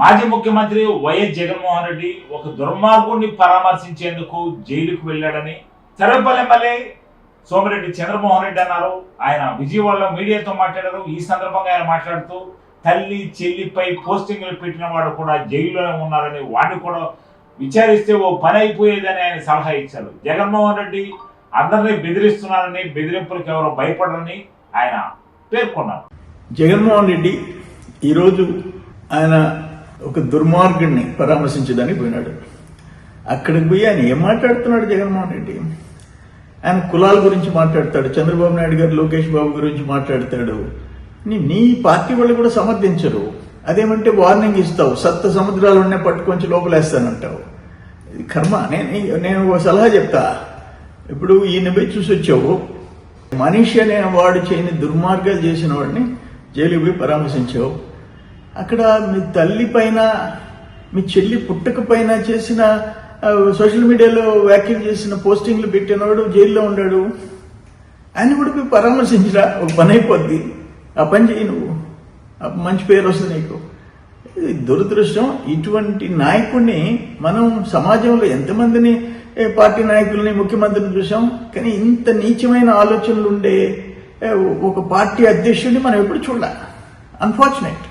మాజీ ముఖ్యమంత్రి వైఎస్ జగన్మోహన్ రెడ్డి ఒక దుర్మార్గుడిని పరామర్శించేందుకు జైలుకు వెళ్ళాడని తెరపల్లి ఎమ్మెల్యే సోమిరెడ్డి చంద్రమోహన్ రెడ్డి అన్నారు. ఆయన విజయవాడలో మీడియాతో మాట్లాడారు. ఈ సందర్భంగా ఆయన మాట్లాడుతూ తల్లి చెల్లిపై పోస్టింగ్లు పెట్టిన వాడు కూడా జైల్లోనే ఉన్నారని వాడిని కూడా విచారిస్తే ఓ పని అయిపోయేదని ఆయన సలహా ఇచ్చారు. జగన్మోహన్ రెడ్డి అందరినీ బెదిరిస్తున్నారని బెదిరింపులకు ఎవరో భయపడరని ఆయన పేర్కొన్నారు. జగన్మోహన్ రెడ్డి ఈరోజు ఆయన ఒక దుర్మార్గుడిని పరామర్శించడానికి పోయినాడు. అక్కడికి పోయి ఆయన ఏం మాట్లాడుతున్నాడు జగన్మోహన్ రెడ్డి? ఆయన కులాల గురించి మాట్లాడతాడు చంద్రబాబు నాయుడు గారు లోకేష్ బాబు గురించి మాట్లాడతాడు. నీ- నీ పార్టీ వాళ్ళు కూడా సమర్థించరు. అదేమంటే వార్నింగ్ ఇస్తావు సప్త సముద్రాలు ఉన్నాయి పట్టుకొని లోపలేస్తానంటావు. ఇది కర్మ. నేను నేను ఒక సలహా చెప్తా. ఇప్పుడు ఈయన పోయి చూసి వచ్చావు. మనిషి అనే వాడు చేయని దుర్మార్గాలు చేసిన వాడిని జైలుకి పోయి పరామర్శించావు. అక్కడ మీ తల్లి పైన మీ చెల్లి పుట్టక పైన చేసిన సోషల్ మీడియాలో వ్యాఖ్యలు చేసిన పోస్టింగ్లు పెట్టినవాడు జైల్లో ఉన్నాడు ఆయన కూడా పోయి పరామర్శించరా ఒక పని అయిపోద్ది. ఆ పని చేయి నువ్వు. మంచి పేరు వస్తుంది నీకు. దురదృష్టం. ఇటువంటి నాయకుడిని మనం సమాజంలో ఎంతమందిని పార్టీ నాయకుల్ని ముఖ్యమంత్రిని చూసాం. కానీ ఇంత నీచమైన ఆలోచనలు ఉండే ఒక పార్టీ అధ్యక్షుడిని మనం ఎప్పుడు చూడాలి. అన్ఫార్చునేట్